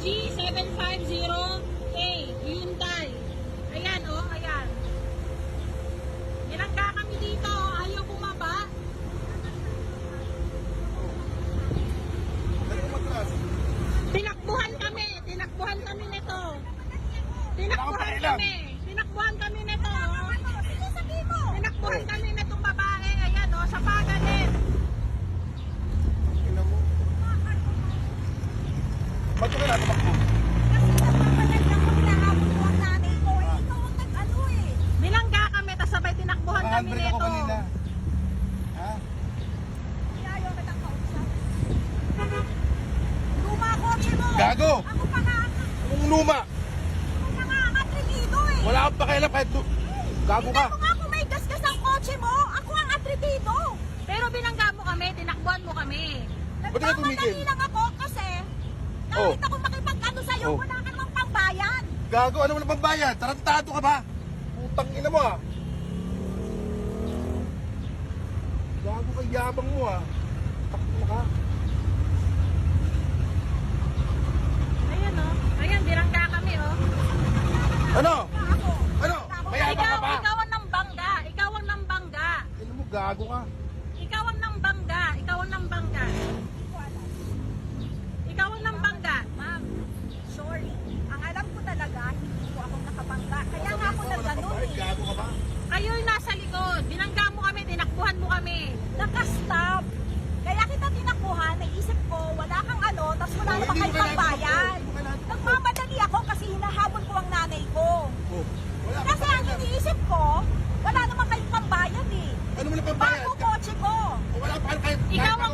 G750A Hyundai. Ayan oh, ayan. Nilangga kami dito, oh. ayaw bumaba. Tinakbuhan kami, tinakbuhan kami nito. Tinakbuhan kami. Tinakbuhan kami ikaw ang nag-ano eh. Bilangga kami, tapos sabay tinakbuhan kami ako nito. kanina. Ha? Ayaw na kausap. Luma kotse mo. Gago! Ako pa nga, Anong luma? ako pa nga ang atribido eh. Wala akong pakialam kahit lu- Gago ka. Mo nga kung may gasgas ang kotse mo. Ako ang atribido. Pero binangga mo kami, tinakbuhan mo kami. Ba't ka tumigil? Nagmamadali lang ako Oh. kahit ako makipag-ano sa'yo, Oh. wala ka namang pambayan. Gago, ano mo na pambayad? Tarantado ka ba? Putang ina mo ah. Gago ka yabang mo ah. Takbo ka. Ayan, oh. Ayan, binangga kami, oh. Ano? Ako. Ano? Mayabang ka pa? ikaw ang nambangga. Ikaw ang nambangga. Ano mo, gago ka. Ikaw ang nambangga. Ikaw ang nambangga. Ikaw ang